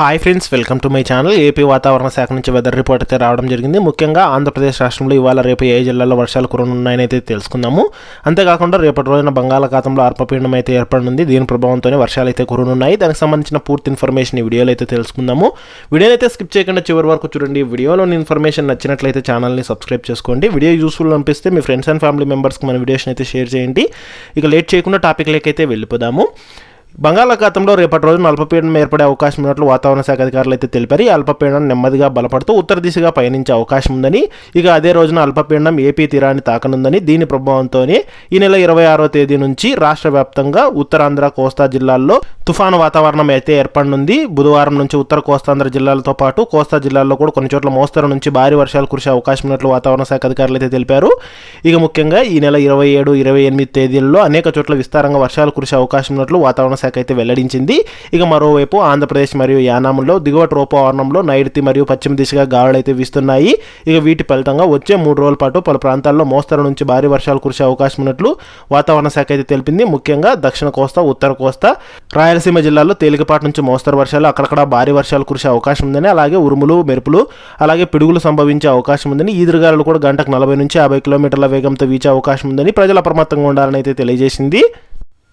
Hi friends welcome to my channel AP వాతావరణ శాఖ నుంచి వెదర్ రిపోర్ట్ అయితే రావడం జరిగింది. ముఖ్యంగా ఆంధ్రప్రదేశ్ రాష్ట్రంలో ఇవాళ రేపు ఏ జిల్లాలో వర్షాలు కురనున్నాయని అయితే తెలుసుకుందాము. అంతేకాకుండా రేపటి రోజున బంగాళాఖాతంలో అర్పపీండం అయితే ఏర్పడనుంది. దీని ప్రభావంతోనే వర్షాలు అయితే కురనున్నాయి. దానికి సంబంధించిన పూర్తి ఇన్ఫర్మేషన్ ఈ వీడియోలో అయితే తెలుసుకుందాము. వీడియోని అయితే స్కిప్ చేయకుండా చివరి వరకు చూడండి. వీడియోలోని ఇన్ఫర్మేషన్ నచ్చినట్లయితే ఛానల్ని సబ్స్క్రైబ్ చేసుకోండి. వీడియో యూస్ఫుల్ అనిపిస్తే మీ ఫ్రెండ్స్ అండ్ ఫ్యామిలీ మెంబర్స్కి మన వీడియోస్ని అయితే షేర్ చేయండి. ఇక లేట్ చేయకుండా టాపిక్ అయితే వెళ్ళిపోదాము. బంగాళాఖాతంలో రేపటి రోజున అల్పపీడనం ఏర్పడే అవకాశం ఉన్నట్లు వాతావరణ శాఖ అధికారులు అయితే తెలిపారు. ఈ అల్పపీడనం నెమ్మదిగా బలపడుతూ ఉత్తర దిశగా పయనించే అవకాశం ఉందని ఇక అదే రోజున అల్పపీడనం ఏపీ తీరాన్ని తాకనుందని దీని ప్రభావంతోనే ఈ నెల ఇరవై ఆరో తేదీ నుంచి రాష్ట్ర వ్యాప్తంగా ఉత్తరాంధ్ర కోస్తా జిల్లాల్లో తుఫాను వాతావరణం అయితే ఏర్పడనుంది. బుధవారం నుంచి ఉత్తర కోస్తాంధ్ర జిల్లాలతో పాటు కోస్తా జిల్లాల్లో కూడా కొన్ని చోట్ల మోస్తరు నుంచి భారీ వర్షాలు కురిసే అవకాశం ఉన్నట్లు వాతావరణ శాఖ అధికారులు అయితే తెలిపారు. ఇక ముఖ్యంగా ఈ నెల ఇరవై ఏడు ఇరవై ఎనిమిది తేదీల్లో అనేక చోట్ల విస్తారంగా వర్షాలు కురిసే అవకాశం ఉన్నట్లు వాతావరణ శాఖ అయితే వెల్లడించింది. ఇక మరోవైపు ఆంధ్రప్రదేశ్ మరియు యానాములో దిగువ ట్రోపవరణంలో నైరుతి మరియు పశ్చిమ దిశగా గాలులైతే అయితే వీస్తున్నాయి. ఇక వీటి ఫలితంగా వచ్చే మూడు రోజుల పాటు పలు ప్రాంతాల్లో మోస్తరు నుంచి భారీ వర్షాలు కురిసే అవకాశం ఉన్నట్లు వాతావరణ శాఖ అయితే తెలిపింది. ముఖ్యంగా దక్షిణ కోస్తా ఉత్తర కోస్తా రాయలసీమ జిల్లాల్లో తేలికపాటి నుంచి మోస్తరు వర్షాలు అక్కడక్కడ భారీ వర్షాలు కురిసే అవకాశం ఉందని అలాగే ఉరుములు మెరుపులు అలాగే పిడుగులు సంభవించే అవకాశం ఉందని ఈదురుగాలు కూడా గంటకు నలభై నుంచి యాభై కిలోమీటర్ల వేగంతో వీచే అవకాశం ఉందని ప్రజలు అప్రమత్తంగా ఉండాలని అయితే తెలియజేసింది.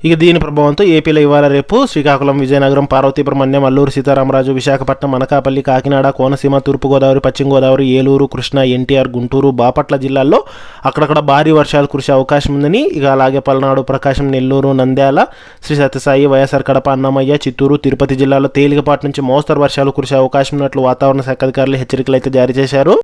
ఇక దీని ప్రభావంతో ఏపీలో ఇవాళ రేపు శ్రీకాకుళం విజయనగరం పార్వతీపురం అన్యం అల్లూరు సీతారామరాజు విశాఖపట్నం అనకాపల్లి కాకినాడ కోనసీమ తూర్పుగోదావరి పశ్చిమ గోదావరి ఏలూరు కృష్ణా ఎన్టీఆర్ గుంటూరు బాపట్ల జిల్లాల్లో అక్కడక్కడ భారీ వర్షాలు కురిసే అవకాశం ఉందని ఇక అలాగే పల్నాడు ప్రకాశం నెల్లూరు నంద్యాల శ్రీ సత్యసాయి వైఎస్ఆర్ కడప అన్నమయ్య చిత్తూరు తిరుపతి జిల్లాలో తేలికపాటి నుంచి మోస్తరు వర్షాలు కురిసే అవకాశం ఉన్నట్లు వాతావరణ శాఖ అధికారులు హెచ్చరికలు అయితే జారీ చేశారు.